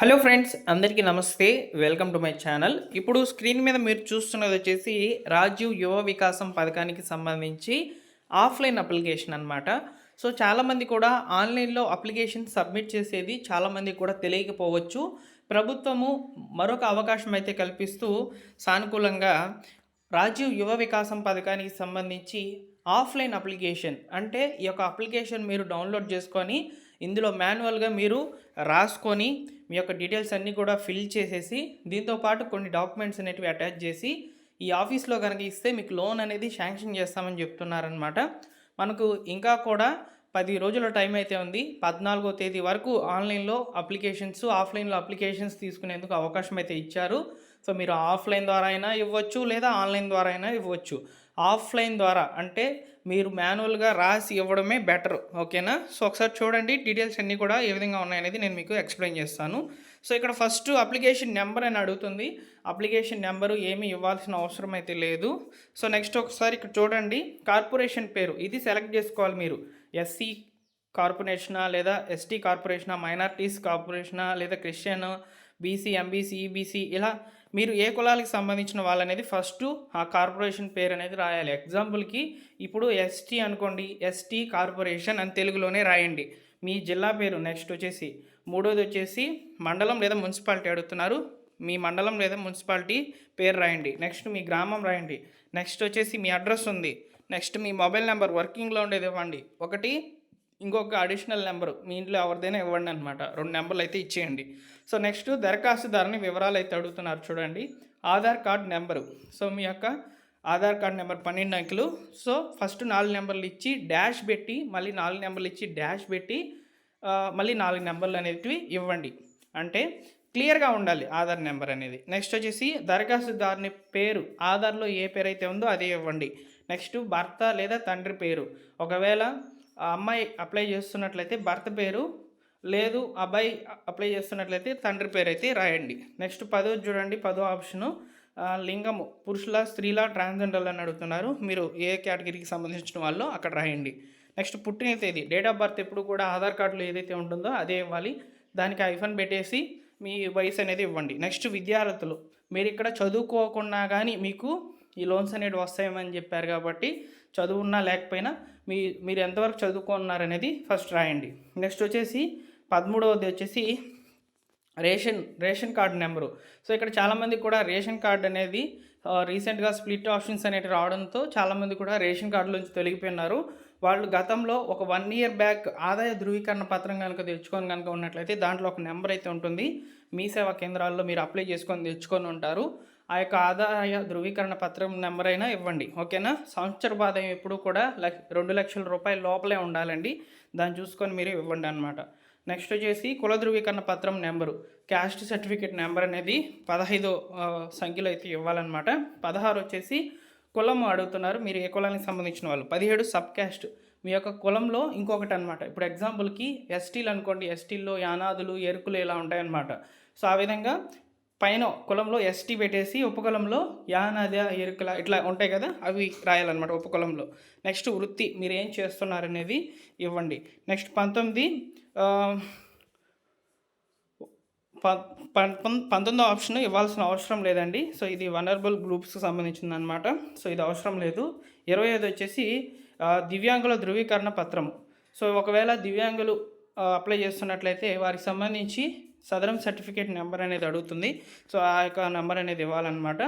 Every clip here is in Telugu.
హలో ఫ్రెండ్స్ అందరికీ నమస్తే. Welcome to my channel. ఇప్పుడు స్క్రీన్ మీద మీరు చూస్తున్నది వచ్చేసి రాజీవ్ యువ వికాసం పథకానికి సంబంధించి ఆఫ్లైన్ అప్లికేషన్ అనమాట సో చాలామంది కూడా ఆన్లైన్లో అప్లికేషన్ సబ్మిట్ చేసేది చాలామంది కూడా తెలియకపోవచ్చు. ప్రభుత్వము మరొక అవకాశం అయితే కల్పిస్తూ సానుకూలంగా రాజీవ్ యువ వికాసం పథకానికి సంబంధించి ఆఫ్లైన్ అప్లికేషన్ అంటే ఈ యొక్క అప్లికేషన్ మీరు డౌన్లోడ్ చేసుకొని ఇందులో మాన్యువల్గా మీరు రాసుకొని మీ యొక్క డీటెయిల్స్ అన్నీ కూడా ఫిల్ చేసేసి దీంతో పాటు కొన్ని డాక్యుమెంట్స్ అనేటివి అటాచ్ చేసి ఈ ఆఫీస్లో కనుక ఇస్తే మీకు లోన్ అనేది శాంక్షన్ చేస్తామని చెప్తున్నారనమాట మనకు ఇంకా కూడా పది రోజుల టైం అయితే ఉంది. పద్నాలుగో తేదీ వరకు ఆన్లైన్లో అప్లికేషన్స్ ఆఫ్లైన్లో అప్లికేషన్స్ తీసుకునేందుకు అవకాశం అయితే ఇచ్చారు. సో మీరు ఆఫ్లైన్ ద్వారా అయినా ఇవ్వచ్చు లేదా ఆన్లైన్ ద్వారా అయినా ఇవ్వచ్చు. ఆఫ్లైన్ ద్వారా అంటే మీరు మాన్యువల్గా రాసి ఇవ్వడమే బెటర్. ఓకేనా? సో ఒకసారి చూడండి డీటెయిల్స్ అన్నీ కూడా ఏ విధంగా ఉన్నాయనేది నేను మీకు ఎక్స్ప్లెయిన్ చేస్తాను. సో ఇక్కడ ఫస్ట్ అప్లికేషన్ నెంబర్ అని అడుగుతుంది. అప్లికేషన్ నెంబరు ఏమీ ఇవ్వాల్సిన అవసరం అయితే లేదు. సో నెక్స్ట్ ఒకసారి ఇక్కడ చూడండి. కార్పొరేషన్ పేరు. ఇది సెలెక్ట్ చేసుకోవాలి మీరు. ఎస్సీ కార్పొరేషనా లేదా ఎస్టీ కార్పొరేషనా మైనార్టీస్ కార్పొరేషనా లేదా క్రిస్టియన్ బీసీ ఎంబీసీ ఈబీసీ ఇలా మీరు ఏ కులాలకు సంబంధించిన వాళ్ళనేది ఫస్ట్ ఆ కార్పొరేషన్ పేరు అనేది రాయాలి. ఎగ్జాంపుల్కి ఇప్పుడు ఎస్టీ అనుకోండి ఎస్టీ కార్పొరేషన్ అని తెలుగులోనే రాయండి. మీ జిల్లా పేరు నెక్స్ట్ వచ్చేసి మూడోది వచ్చేసి మండలం లేదా మున్సిపాలిటీ అడుగుతున్నారు. మీ మండలం లేదా మున్సిపాలిటీ పేరు రాయండి. నెక్స్ట్ మీ గ్రామం రాయండి. నెక్స్ట్ వచ్చేసి మీ అడ్రస్ ఉంది. నెక్స్ట్ మీ మొబైల్ నెంబర్ వర్కింగ్లో ఉండేది ఇవ్వండి. ఒకటి ఇంకొక అడిషనల్ నెంబరు మీ ఇంట్లో ఎవరిదైనా ఇవ్వండి అనమాట రెండు నెంబర్లు అయితే ఇచ్చేయండి. సో నెక్స్ట్ దరఖాస్తుదారుని వివరాలు అయితే అడుగుతున్నారు చూడండి. Aadhaar card number. సో మీ యొక్క ఆధార్ కార్డ్ నెంబర్ పన్నెండు అంకెలు. సో ఫస్ట్ నాలుగు నెంబర్లు ఇచ్చి డాష్ పెట్టి మళ్ళీ నాలుగు నెంబర్లు ఇచ్చి డాష్ పెట్టి మళ్ళీ నాలుగు నెంబర్లు అనేటివి ఇవ్వండి. అంటే క్లియర్గా ఉండాలి ఆధార్ నెంబర్ అనేది. నెక్స్ట్ వచ్చేసి దరఖాస్తుదారుని పేరు. ఆధార్లో ఏ పేరు అయితే ఉందో అదే ఇవ్వండి. నెక్స్ట్ భర్త లేదా తండ్రి పేరు. ఒకవేళ ఆ అమ్మాయి అప్లై చేస్తున్నట్లయితే భర్త పేరు లేదు అబ్బాయి అప్లై చేస్తున్నట్లయితే తండ్రి పేరు అయితే రాయండి. నెక్స్ట్ పదో చూడండి పదో ఆప్షను. లింగము పురుషుల స్త్రీల ట్రాన్స్జెండర్లు అని అడుగుతున్నారు. మీరు ఏ కేటగిరీకి సంబంధించిన వాళ్ళు అక్కడ రాయండి. నెక్స్ట్ పుట్టిన తేదీ డేట్ ఆఫ్ బర్త్ ఎప్పుడు కూడా ఆధార్ కార్డులో ఏదైతే ఉంటుందో అదే ఇవ్వాలి. దానికి ఐఫోన్ పెట్టేసి మీ వయసు అనేది ఇవ్వండి. నెక్స్ట్ విద్యార్థులు మీరు ఇక్కడ చదువుకోకుండా కానీ మీకు ఈ లోన్స్ అనేవి వస్తాయని చెప్పారు కాబట్టి చదువున్నా లేకపోయినా మీ మీరు ఎంతవరకు చదువుకున్నారనేది ఫస్ట్ రాయండి. నెక్స్ట్ వచ్చేసి పదమూడవది వచ్చేసి ration ration card number. So ఇక్కడ చాలామంది కూడా రేషన్ కార్డు అనేది రీసెంట్గా స్ప్లిట్ ఆప్షన్స్ అనేవి రావడంతో చాలామంది కూడా రేషన్ కార్డు నుంచి తొలగిపోయినారు. వాళ్ళు గతంలో ఒక వన్ ఇయర్ బ్యాక్ ఆదాయ ధృవీకరణ పత్రం కనుక తెచ్చుకొని కనుక ఉన్నట్లయితే దాంట్లో ఒక నెంబర్ అయితే ఉంటుంది. మీ సేవా కేంద్రాల్లో మీరు అప్లై చేసుకొని తెచ్చుకొని ఉంటారు. ఆ యొక్క ఆదాయ ధృవీకరణ పత్రం నెంబర్ అయినా ఇవ్వండి ఓకేనా? సంవత్సర ఆదాయం ఎప్పుడు కూడా లక్ష రెండు లక్షల రూపాయల లోపలే ఉండాలండి. దాన్ని చూసుకొని మీరు ఇవ్వండి అనమాట నెక్స్ట్ వచ్చేసి కుల ధృవీకరణ పత్రం నెంబరు. క్యాస్ట్ సర్టిఫికేట్ నెంబర్ అనేది పదహైదో సంఖ్యలో అయితే ఇవ్వాలన్నమాట. పదహారు వచ్చేసి కులం అడుగుతున్నారు. మీరు ఏ కులానికి సంబంధించిన వాళ్ళు? పదిహేడు సబ్ క్యాస్ట్. మీ యొక్క కులంలో ఇంకొకటి అనమాట ఇప్పుడు ఎగ్జాంపుల్కి ఎస్టీలు అనుకోండి. ఎస్టీల్లో యానాదులు ఎరుకులు ఇలా ఉంటాయన్నమాట. సో ఆ విధంగా పైన కులంలో ఎస్టీ పెట్టేసి ఉపకులంలో యానాద ఎరుకల ఇట్లా ఉంటాయి కదా అవి రాయాలన్నమాట ఉపకులంలో నెక్స్ట్ వృత్తి మీరు ఏం చేస్తున్నారనేది ఇవ్వండి. నెక్స్ట్ పంతొమ్మిది ప- పంతొమ్మిదో ఆప్షన్ ఇవ్వాల్సిన అవసరం లేదండి. సో ఇది వనరబుల్ గ్రూప్స్కి సంబంధించింది అనమాట సో ఇది అవసరం లేదు. ఇరవై ఐదు వచ్చేసి దివ్యాంగుల ధృవీకరణ పత్రము. సో ఒకవేళ దివ్యాంగులు అప్లై చేస్తున్నట్లయితే వారికి సంబంధించి సదరం సర్టిఫికేట్ నెంబర్ అనేది అడుగుతుంది. సో ఆ యొక్క నెంబర్ అనేది ఇవ్వాలన్నమాట.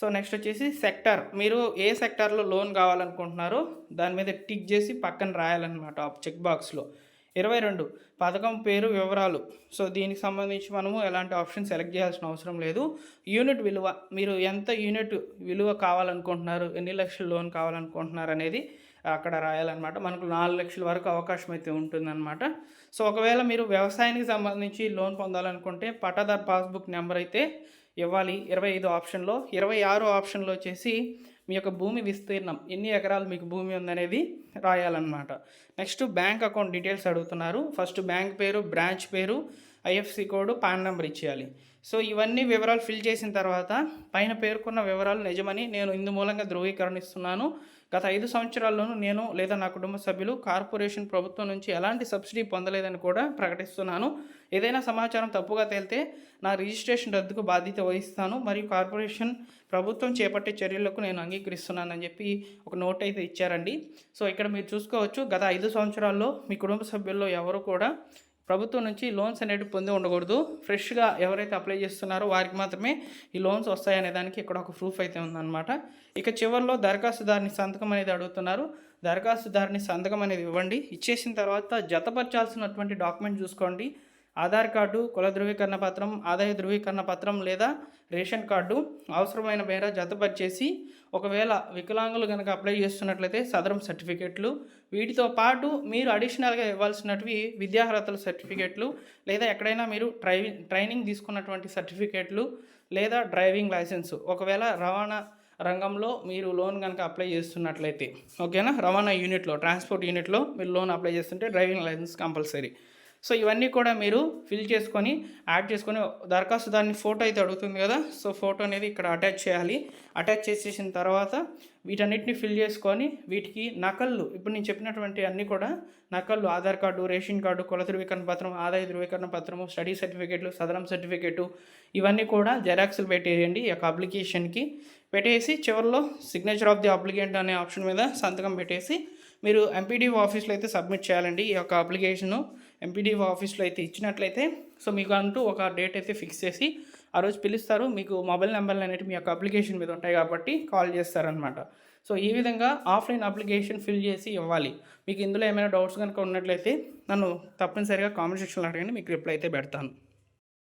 సో నెక్స్ట్ వచ్చేసి సెక్టార్. మీరు ఏ సెక్టార్లో లోన్ కావాలనుకుంటున్నారో దాని మీద టిక్ చేసి పక్కన రాయాలన్నమాట ఆ చెక్ బాక్స్లో. ఇరవై రెండు. పథకం పేరు వివరాలు. సో దీనికి సంబంధించి మనము ఎలాంటి ఆప్షన్ సెలెక్ట్ చేయాల్సిన అవసరం లేదు. యూనిట్ విలువ. మీరు ఎంత యూనిట్ విలువ కావాలనుకుంటున్నారు? ఎన్ని లక్షల లోన్ కావాలనుకుంటున్నారు అనేది అక్కడ రాయాలన్నమాట. మనకు నాలుగు లక్షల వరకు అవకాశం అయితే ఉంటుందన్నమాట. సో ఒకవేళ మీరు వ్యవసాయానికి సంబంధించి లోన్ పొందాలనుకుంటే పట్టాదార్ పాస్బుక్ నెంబర్ అయితే ఇవ్వాలి. ఇరవై ఐదు ఆప్షన్లో. ఇరవై ఆరు ఆప్షన్లో వచ్చేసి మీ యొక్క భూమి విస్తీర్ణం ఎన్ని ఎకరాలు మీకు భూమి ఉందనేది రాయాలన్నమాట. నెక్స్ట్ బ్యాంక్ అకౌంట్ డీటెయిల్స్ అడుగుతున్నారు. ఫస్ట్ బ్యాంక్ పేరు బ్రాంచ్ పేరు ఐఎఫ్సి కోడ్ పాన్ నెంబర్ ఇచ్చేయాలి. సో ఇవన్నీ వివరాలు ఫిల్ చేసిన తర్వాత పైన పేర్కొన్న వివరాలు నిజమని నేను ఇందు మూలంగా ధృవీకరణిస్తున్నాను. గత ఐదు సంవత్సరాల్లోనూ నేను లేదా నా కుటుంబ సభ్యులు కార్పొరేషన్ ప్రభుత్వం నుంచి ఎలాంటి సబ్సిడీ పొందలేదని కూడా ప్రకటిస్తున్నాను. ఏదైనా సమాచారం తప్పుగా తేలితే నా రిజిస్ట్రేషన్ రద్దుకు బాధ్యత వహిస్తాను. మరియు కార్పొరేషన్ ప్రభుత్వం చేపట్టే చర్యలకు నేను అంగీకరిస్తున్నానని చెప్పి ఒక నోట్ అయితే ఇచ్చారండి. సో ఇక్కడ మీరు చూసుకోవచ్చు గత ఐదు సంవత్సరాల్లో మీ కుటుంబ సభ్యుల్లో ఎవరు కూడా ప్రభుత్వం నుంచి లోన్స్ అనేవి పొంది ఉండకూడదు. ఫ్రెష్గా ఎవరైతే అప్లై చేస్తున్నారో వారికి మాత్రమే ఈ లోన్స్ వస్తాయనే దానికి ఇక్కడ ఒక ప్రూఫ్ అయితే ఉందన్నమాట. ఇక చివరిలో దరఖాస్తుదారుని సంతకం అనేది అడుగుతున్నారు. దరఖాస్తుదారుని సంతకం అనేది ఇవ్వండి. ఇచ్చేసిన తర్వాత జతపరచాల్సినటువంటి డాక్యుమెంట్ చూసుకోండి. ఆధార్ కార్డు కుల ధృవీకరణ పత్రం ఆదాయ ధృవీకరణ పత్రం లేదా రేషన్ కార్డు అవసరమైన మేర జతపరిచేసి ఒకవేళ వికలాంగులు కనుక అప్లై చేస్తున్నట్లయితే సదరం సర్టిఫికెట్లు. వీటితో పాటు మీరు అడిషనల్గా ఇవ్వాల్సినవి విద్యార్హతల సర్టిఫికెట్లు లేదా ఎక్కడైనా మీరు డ్రైవింగ్ ట్రైనింగ్ తీసుకున్నటువంటి సర్టిఫికెట్లు లేదా డ్రైవింగ్ లైసెన్స్. ఒకవేళ రవాణా రంగంలో మీరు లోన్ కనుక అప్లై చేస్తున్నట్లయితే. ఓకేనా? రవాణా యూనిట్లో ట్రాన్స్పోర్ట్ యూనిట్లో మీరు లోన్ అప్లై చేస్తుంటే డ్రైవింగ్ లైసెన్స్ కంపల్సరీ. సో ఇవన్నీ కూడా మీరు ఫిల్ చేసుకొని యాడ్ చేసుకొని దరఖాస్తు దాన్ని ఫోటో అయితే అడుగుతుంది కదా. సో ఫోటో అనేది ఇక్కడ అటాచ్ చేయాలి. అటాచ్ చేసేసిన తర్వాత వీటన్నిటిని ఫిల్ చేసుకొని వీటికి నకళ్ళు ఇప్పుడు నేను చెప్పినటువంటి అన్నీ కూడా నకళ్ళు ఆధార్ కార్డు రేషన్ కార్డు కుల ధృవీకరణ పత్రం ఆదాయ ధృవీకరణ పత్రము స్టడీ సర్టిఫికేట్లు సదరం సర్టిఫికేటు ఇవన్నీ కూడా జెరాక్స్లు పెట్టేయండి. ఈ యొక్క అప్లికేషన్కి పెట్టేసి చివరిలో సిగ్నేచర్ ఆఫ్ ది అప్లికెంట్ అనే ఆప్షన్ మీద సంతకం పెట్టేసి మీరు ఎంపీడీ ఆఫీస్లో అయితే సబ్మిట్ చేయాలండి ఈ యొక్క అప్లికేషను ఎంపీడీఓ ఆఫీస్లో అయితే ఇచ్చినట్లయితే సో మీకు అంటూ ఒక డేట్ అయితే ఫిక్స్ చేసి ఆ రోజు పిలుస్తారు. మీకు మొబైల్ నెంబర్లు అనేవి మీ యొక్క అప్లికేషన్ మీద ఉంటాయి కాబట్టి కాల్ చేస్తారనమాట సో ఈ విధంగా ఆఫ్లైన్ అప్లికేషన్ ఫిల్ చేసి ఇవ్వాలి. మీకు ఇందులో ఏమైనా డౌట్స్ కనుక ఉన్నట్లయితే నన్ను తప్పనిసరిగా కామెంట్ సెక్షన్లో అడగండి మీకు రిప్లై అయితే పెడతాను.